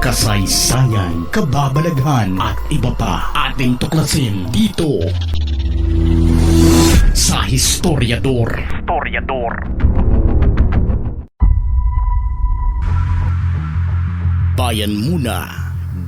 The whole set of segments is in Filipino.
kasaysayan, kababalaghan at iba pa ating tuklasin dito sa Historiador. Historiador. Bayan muna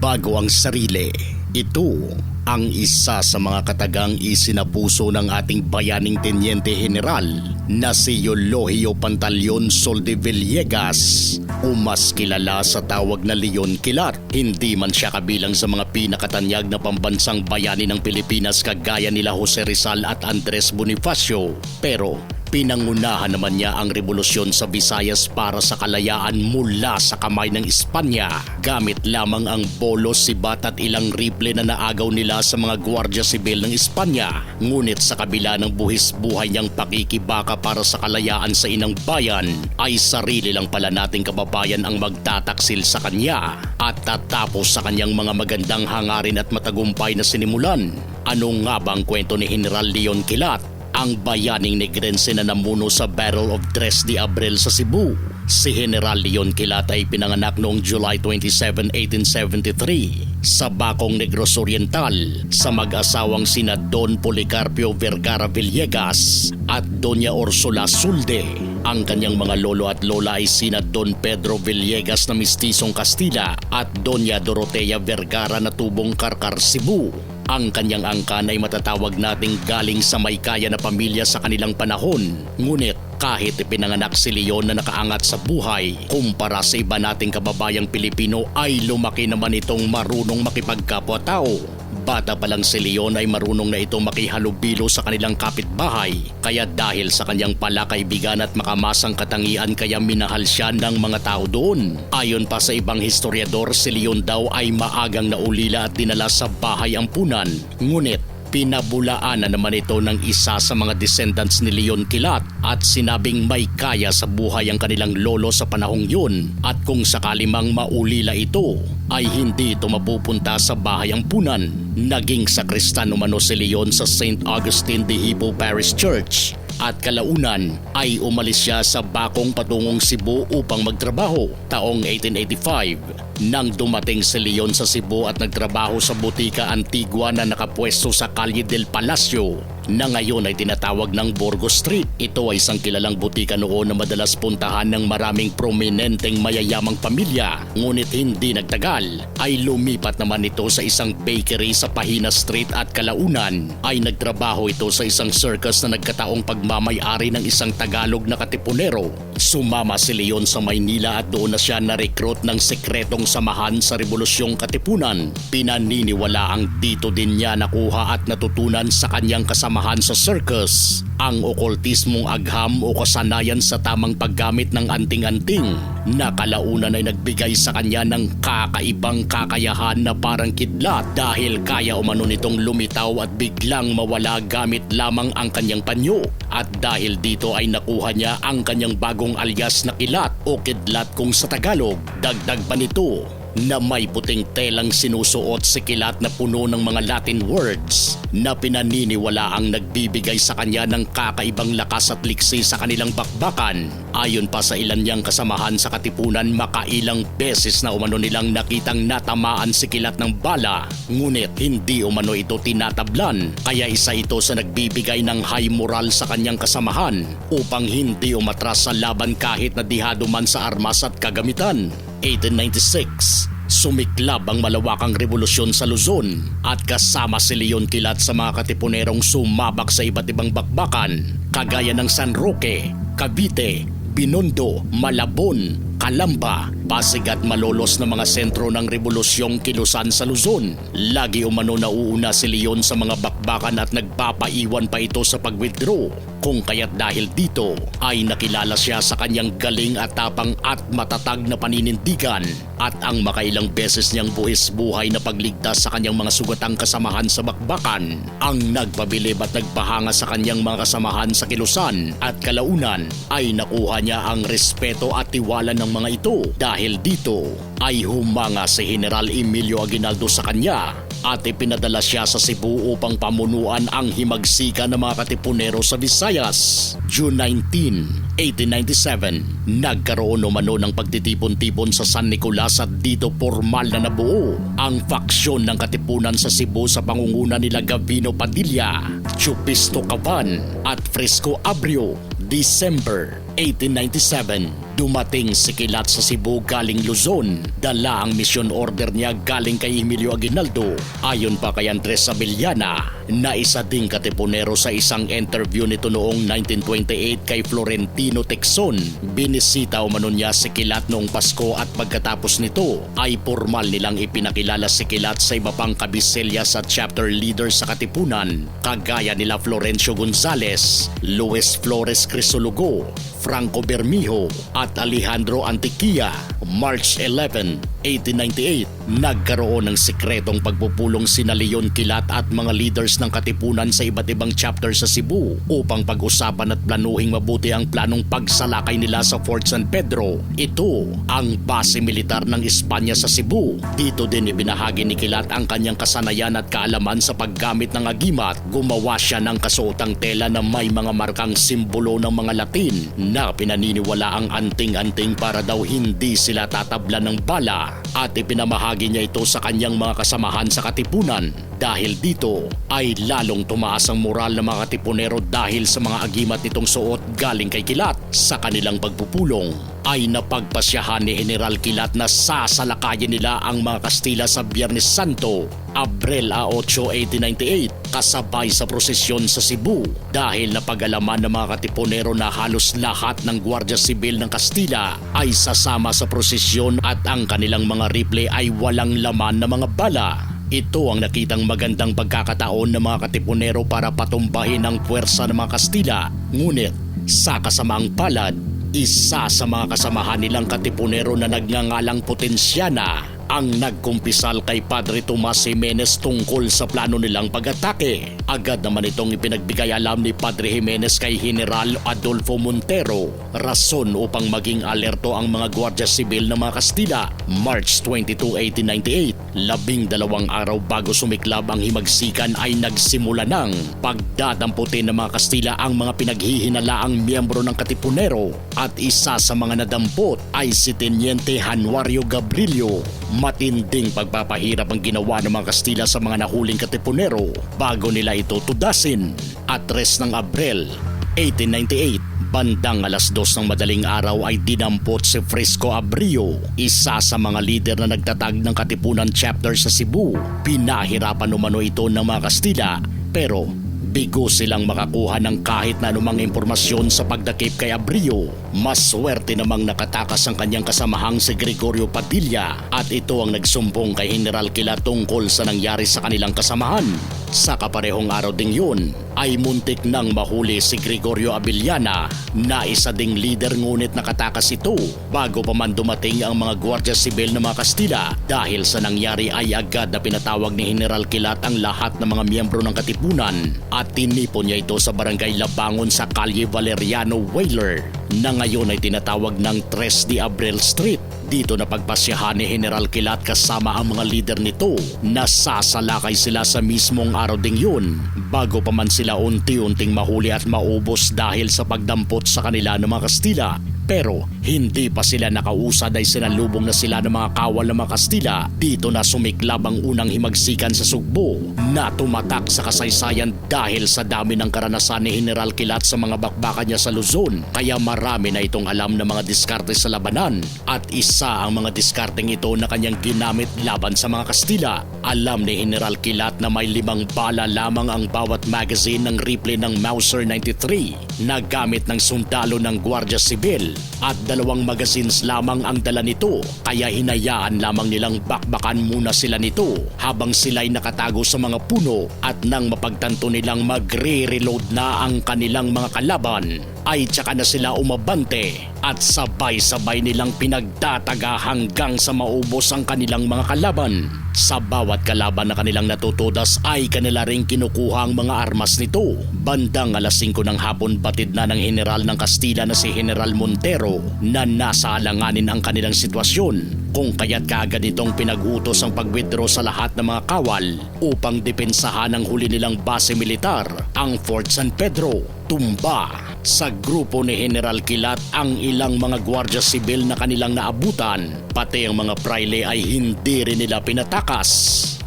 bago ang sarili. Ito ang isa sa mga katagang isinapuso ng ating bayaning Tenyente General na si Eulogio Pantaleon Sol de Villegas o mas kilala sa tawag na Leon Kilat. Hindi man siya kabilang sa mga pinakatanyag na pambansang bayani ng Pilipinas kagaya nila Jose Rizal at Andres Bonifacio. Pero Pinangunahan naman niya ang revolusyon sa Visayas para sa kalayaan mula sa kamay ng Espanya gamit lamang ang bolos, sibat at ilang riple na naagaw nila sa mga gwardya sibil ng Espanya. Ngunit sa kabila ng buhis buhay niyang pakikibaka para sa kalayaan sa inang bayan ay sarili lang pala nating kababayan ang magtataksil sa kanya at tatapos sa kanyang mga magandang hangarin at matagumpay na sinimulan. Ano nga bang kwento ni General Leon Kilat ang bayaning negrense na namuno sa Battle of Tres de Abril sa Cebu. Si General Leon Kilat ay pinanganak noong July 27, 1873 sa Bakong Negros Oriental sa mag-asawang sina Don Policarpio Vergara Villegas at Doña Ursula Sulde. Ang kanyang mga lolo at lola ay sina Don Pedro Villegas na mistisong Kastila at Doña Dorotea Vergara na tubong Karkar Cebu. Ang kanyang angkan ay matatawag nating galing sa may kaya na pamilya sa kanilang panahon. Ngunit kahit ipinanganak si Leon na nakaangat sa buhay, kumpara sa iba nating kababayang Pilipino ay lumaki naman itong marunong makipagkapwa-tao. Bata pa lang si Leon ay marunong na itong makihalubilo sa kanilang kapitbahay. Kaya dahil sa kanyang palakaibigan at makamasang katangian kaya minahal siya ng mga tao doon. Ayon pa sa ibang historiador, si Leon daw ay maagang naulila at dinala sa bahay ampunan. Ngunit Pinabulaan na naman ito ng isa sa mga descendants ni Leon Kilat at sinabing may kaya sa buhay ang kanilang lolo sa panahong yun at kung sakali mang maulila ito ay hindi ito mapupunta sa bahay ampunan. Naging sakristan umano si Leon sa St. Augustine de Hippo Parish Church at kalaunan ay umalis siya sa Bakong patungong Cebu upang magtrabaho taong 1885 nang dumating si Leon sa Cebu at nagtrabaho sa Butika Antigua na nakapwesto sa Calle del Palacio na ngayon ay tinatawag ng Borgo Street. Ito ay isang kilalang butika noon na madalas puntahan ng maraming prominenteng mayayamang pamilya. Ngunit hindi nagtagal ay lumipat naman ito sa isang bakery sa Pahina Street at kalaunan ay nagtrabaho ito sa isang circus na nagkataong pagmamayari ng isang Tagalog na katipunero. Sumama si Leon sa Maynila at doon na siya na-recruit ng sekretong samahan sa Revolusyong Katipunan. Pinaniniwala ang dito din niya nakuha at natutunan sa kanyang kasamahan sa circus ang okultismong agham o kasanayan sa tamang paggamit ng anting-anting na kalaunan ay nagbigay sa kanya ng kakaibang kakayahan na parang kidlat dahil kaya umano nitong lumitaw at biglang mawala gamit lamang ang kanyang panyo. At dahil dito ay nakuha niya ang kanyang bagong alias na kilat o kidlat kung sa Tagalog dagdag pa nito na may puting telang sinusuot si kilat na puno ng mga Latin words na pinaniniwala ang nagbibigay sa kanya ng kakaibang lakas at liksi sa kanilang bakbakan. Ayon pa sa ilan niyang kasamahan sa katipunan makailang beses na umano nilang nakitang natamaan si kilat ng bala ngunit hindi umano ito tinatablan kaya isa ito sa nagbibigay ng high moral sa kanyang kasamahan upang hindi umatras sa laban kahit na dihado man sa armas at kagamitan. 1896, sumiklab ang malawakang revolusyon sa Luzon at kasama si Leon Kilat sa mga katipunerong sumabak sa iba't ibang bakbakan kagaya ng San Roque, Cavite, Binondo, Malabon, Kalamba, Pasig at Malolos na mga sentro ng revolusyong kilusan sa Luzon. Lagi umano nauuna si Leon sa mga bakbakan at nagpapaiwan pa ito sa pag-withdraw. Kung kaya't dahil dito ay nakilala siya sa kanyang galing at tapang at matatag na paninindigan at ang makailang beses niyang buhis buhay na pagligtas sa kanyang mga sugatang kasamahan sa bakbakan ang nagpabilib at nagpahanga sa kanyang mga kasamahan sa kilusan at kalaunan ay nakuha niya ang respeto at tiwala ng mga ito dahil dito ay humanga si General Emilio Aguinaldo sa kanya at ipinadala siya sa Cebu upang pamunuan ang himagsikan ng mga katipunero sa Visayas. June 19, 1897, nagkaroon umano ng pagtitipon-tipon sa San Nicolas at dito formal na nabuo ang faksyon ng katipunan sa Cebu sa pangunguna nila Gavino Padilla, Chupisto Cavan at Fresco Abrio. December 1897, dumating si Kilat sa Cebu galing Luzon. Dala ang mission order niya galing kay Emilio Aguinaldo. Ayon pa kay Andres Sabillana, na isa ding katipunero sa isang interview nito noong 1928 kay Florentino Texon. Binisita umano niya si Kilat noong Pasko at pagkatapos nito ay formal nilang ipinakilala si Kilat sa iba pang kabiselya sa chapter leader sa Katipunan, kagaya nila Florencio Gonzales, Luis Flores Crissologô. Franco Bermijo at Alejandro Antiquia. March 11, 1898, nagkaroon ng sikretong pagpupulong sina Leon Kilat at mga leaders ng katipunan sa iba't ibang chapter sa Cebu upang pag-usapan at planuhing mabuti ang planong pagsalakay nila sa Fort San Pedro. Ito ang base militar ng Espanya sa Cebu. Dito din ibinahagi ni Kilat ang kanyang kasanayan at kaalaman sa paggamit ng agimat. Gumawa siya ng kasuotang tela na may mga markang simbolo ng mga Latin na pinaniniwala ang anting-anting para daw hindi sila tatabla ng bala at ipinamahagi niya ito sa kanyang mga kasamahan sa Katipunan. Dahil dito ay lalong tumaas ang moral ng mga Katipunero dahil sa mga agimat nitong suot galing kay Kilat sa kanilang pagpupulong ay napagpasyahan ni General Kilat na sasalakayin nila ang mga Kastila sa Biyernes Santo, Abril 8, 1898, kasabay sa prosesyon sa Cebu dahil napag-alaman ng mga katipunero na halos lahat ng Gwardiya Sibil ng Kastila ay sasama sa prosesyon at ang kanilang mga rifle ay walang laman na mga bala. Ito ang nakitang magandang pagkakataon ng mga katipunero para patumbahin ang puwersa ng mga Kastila. Ngunit sa kasamaang palad, isa sa mga kasamahan nilang katipunero na nagngangalang Potensyana ang nagkumpisal kay Padre Tomas Jimenez tungkol sa plano nilang pag-atake. Agad naman itong ipinagbigay alam ni Padre Jimenez kay General Adolfo Montero. Rason upang maging alerto ang mga Gwardiya Sibil ng mga Kastila. March 22, 1898, labing dalawang araw bago sumiklab ang himagsikan ay nagsimula ng pagdadamputin ng mga Kastila ang mga pinaghihinalaang miyembro ng Katipunero at isa sa mga nadampot ay si Teniente Januario Gabrilio matinding pagpapahirap ang ginawa ng mga Kastila sa mga nahuling katipunero bago nila ito tudasin. At res ng Abril 1898, bandang alas dos ng madaling araw ay dinampot si Frisco Abrio, isa sa mga lider na nagtatag ng Katipunan Chapter sa Cebu. Pinahirapan umano ito ng mga Kastila pero bigo silang makakuha ng kahit na anumang impormasyon sa pagdakip kay Abrio. Mas swerte namang nakatakas ang kanyang kasamahang si Gregorio Padilla at ito ang nagsumbong kay General Kila tungkol sa nangyari sa kanilang kasamahan. Sa kaparehong araw ding yun ay muntik nang mahuli si Gregorio Abiliana na isa ding leader ngunit nakatakas ito bago pa man dumating ang mga Gwardiya Sibil ng mga Kastila dahil sa nangyari ay agad na pinatawag ni General Kilat ang lahat ng mga miyembro ng Katipunan at tinipon niya ito sa barangay Labangon sa Kalye Valeriano Whaler na ngayon ay tinatawag ng Tres de Abril Street. Dito na pagpasyahan ni General Kilat kasama ang mga leader nito na sasalakay sila sa mismong araw ding yun bago pa man sila unti-unting mahuli at maubos dahil sa pagdampot sa kanila ng mga Kastila. Pero hindi pa sila nakausad ay sinalubong na sila ng mga kawal ng mga Kastila. Dito na sumiklab ang unang himagsikan sa Sugbo na tumatak sa kasaysayan dahil sa dami ng karanasan ni General Kilat sa mga bakbakan niya sa Luzon. Kaya marami na itong alam ng mga diskarte sa labanan at isa ang mga diskarteng ito na kanyang ginamit laban sa mga Kastila. Alam ni General Kilat na may limang bala lamang ang bawat magazine ng rifle ng Mauser 93 na gamit ng sundalo ng Gwardiya Sibil at dalawang magazines lamang ang dala nito kaya hinayaan lamang nilang bakbakan muna sila nito habang sila'y nakatago sa mga puno at nang mapagtanto nilang magre-reload na ang kanilang mga kalaban ay tsaka na sila umabante at sabay-sabay nilang pinagtataga hanggang sa maubos ang kanilang mga kalaban. Sa bawat kalaban na kanilang natutudas ay kanila ring kinukuha ang mga armas nito. Bandang alas 5 ng hapon batid na ng General ng Kastila na si General Montero na nasa alanganin ang kanilang sitwasyon kung kaya't kaagad itong pinag-utos ang pag-withdraw sa lahat ng mga kawal upang depensahan ang huli nilang base militar, ang Fort San Pedro. Tumba sa grupo ni General Kilat ang ilang mga gwardya sibil na kanilang naabutan, pati ang mga praile ay hindi rin nila pinatakas.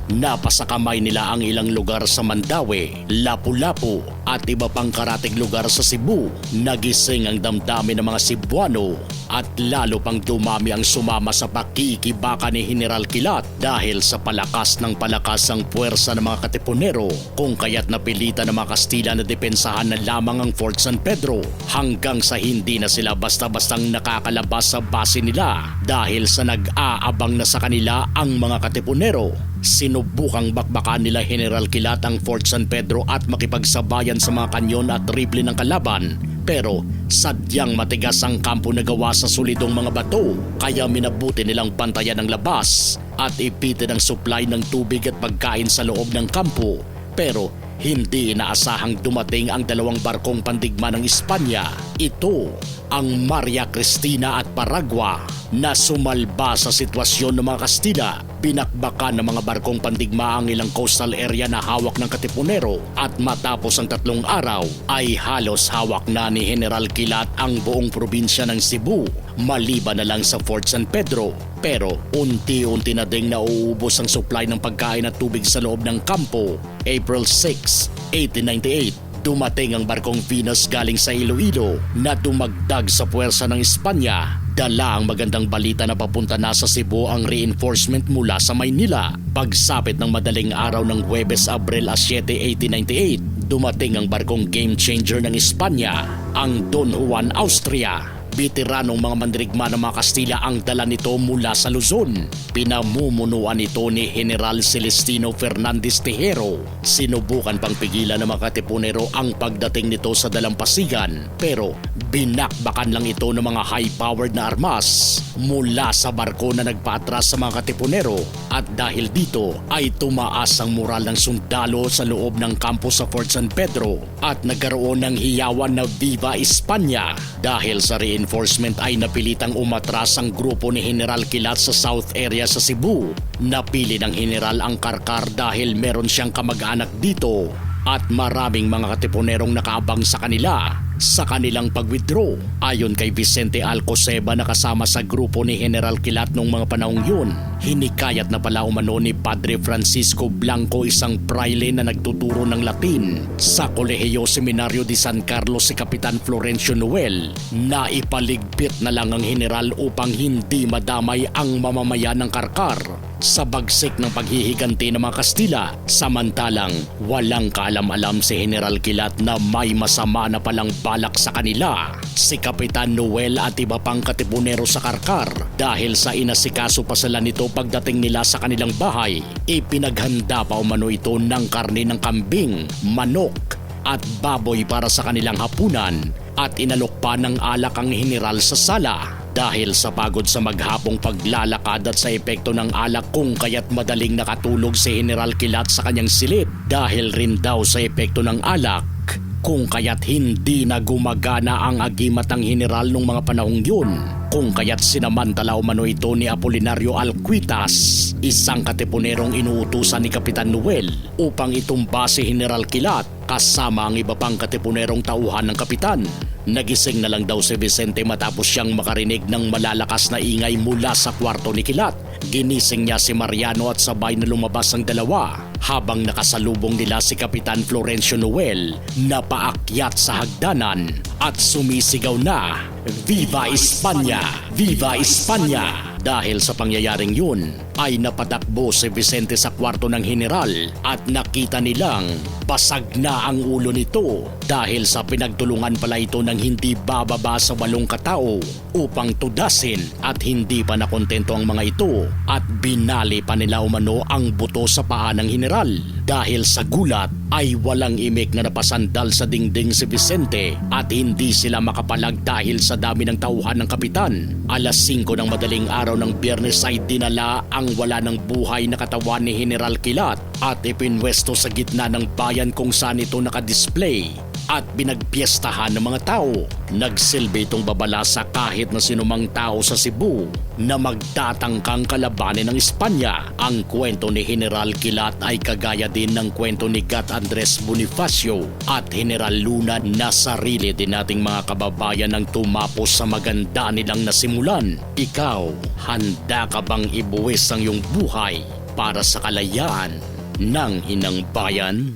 Napasakamay nila ang ilang lugar sa Mandawi, Lapu-Lapu at iba pang karatig lugar sa Cebu. Nagising ang damdamin ng mga Cebuano at lalo pang dumami ang sumama sa pakikibaka ni General Kilat dahil sa palakas ng palakas ang puwersa ng mga katipunero kung kaya't napilitan ng mga Kastila na depensahan na lamang ang Fort San Pedro hanggang sa hindi na sila basta-bastang nakakalabas sa base nila dahil sa nag-aabang na sa kanila ang mga katipunero. Sinubukang bakbakan nila General Kilat ang Fort San Pedro at makipagsabayan sa mga kanyon at rifle ng kalaban. Pero sadyang matigas ang kampo na gawa sa solidong mga bato kaya minabuti nilang bantayan ang labas at ipitin ang supply ng tubig at pagkain sa loob ng kampo. Pero hindi inaasahang dumating ang dalawang barkong pandigma ng Espanya. Ito ang Maria Cristina at Paragua na sumalba sa sitwasyon ng mga Kastila. Binakbakan ng mga barkong pandigma ang ilang coastal area na hawak ng Katipunero at matapos ang tatlong araw ay halos hawak na ni General Kilat ang buong probinsya ng Cebu maliban na lang sa Fort San Pedro. Pero unti-unti na ding nauubos ang supply ng pagkain at tubig sa loob ng kampo. April 6, 1898, dumating ang barkong Venus galing sa Iloilo na dumagdag sa puwersa ng Espanya. Dala ang magandang balita na papunta na sa Cebu ang reinforcement mula sa Maynila. Pagsapit ng madaling araw ng Huwebes Abril 7, 1898, dumating ang barkong game changer ng Espanya, ang Don Juan Austria. Veteranong mga mandirigma ng mga Kastila ang dala nito mula sa Luzon. Pinamumunuan ito ni General Celestino Fernandez Tejero. Sinubukan pang pigilan ng mga Katipunero ang pagdating nito sa dalampasigan pero binakbakan lang ito ng mga high-powered na armas mula sa barko na nagpaatras sa mga Katipunero at dahil dito ay tumaas ang moral ng sundalo sa loob ng kampo sa Fort San Pedro at nagkaroon ng hiyawan na Viva Espanya dahil sa reinforcement ay napilitang umatras ang grupo ni General Kilat sa south area sa Cebu. Napili ng General ang Karkar dahil meron siyang kamag-anak dito at maraming mga katipunerong nakaabang sa kanila sa kanilang pag-withdraw. Ayon kay Vicente Alcoseba na kasama sa grupo ni General Kilat noong mga panahong yun, hinikayat na pala umano ni Padre Francisco Blanco isang praile na nagtuturo ng Latin. Sa Kolehiyo Seminaryo de San Carlos si Kapitan Florencio Noel na ipaligpit na lang ang general upang hindi madamay ang mamamayan ng Karkar sa bagsik ng paghihiganti ng mga Kastila. Samantalang walang kaalam-alam si General Kilat na may masama na palang balak sa kanila. Si Kapitan Noel at iba pang katipunero sa Karkar dahil sa inasikaso pa sila nito pagdating nila sa kanilang bahay. Ipinaghanda pa umano ito ng karne ng kambing, manok at baboy para sa kanilang hapunan at inalok pa ng alak ang general sa sala dahil sa pagod sa maghapong paglalakad at sa epekto ng alak kung kaya't madaling nakatulog si General Kilat sa kanyang silid dahil rin daw sa epekto ng alak kung kaya't hindi na gumagana ang agimat ng general nung mga panahong yun kung kaya't sinamantala umano ito ni Apolinario Alquitas, isang katipunerong inuutusan ni Kapitan Noel upang itumba si General Kilat kasama ang iba pang katipunerong tauhan ng kapitan. Nagising na lang daw si Vicente matapos siyang makarinig ng malalakas na ingay mula sa kwarto ni Kilat. Ginising niya si Mariano at sabay na lumabas ang dalawa habang nakasalubong nila si Kapitan Florencio Noel na paakyat sa hagdanan at sumisigaw na Viva Espanya! Viva Espanya! Dahil sa pangyayaring yun, ay napatakbo si Vicente sa kwarto ng general at nakita nilang basag na ang ulo nito dahil sa pinagtulungan pala ito ng hindi bababa sa walong katao upang tudasin at hindi pa nakontento ang mga ito at binali pa nila umano ang buto sa paa ng general dahil sa gulat ay walang imik na napasandal sa dingding si Vicente at hindi sila makapalag dahil sa dami ng tauhan ng kapitan. Alas 5 ng madaling araw ng biyernes ay dinala ang wala ng buhay na katawan ni General Kilat at ipinwesto sa gitna ng bayan kung saan ito nakadisplay at binagpiestahan ng mga tao. Nagsilbi itong babala sa kahit na sinumang tao sa Cebu na magtatangkang kalabanin ng Espanya. Ang kwento ni General Kilat ay kagaya din ng kwento ni Gat Andres Bonifacio at General Luna na sarili din nating mga kababayan ng tumapos sa maganda nilang nasimulan. Ikaw, handa ka bang ibuwis ang iyong buhay para sa kalayaan ng inang bayan?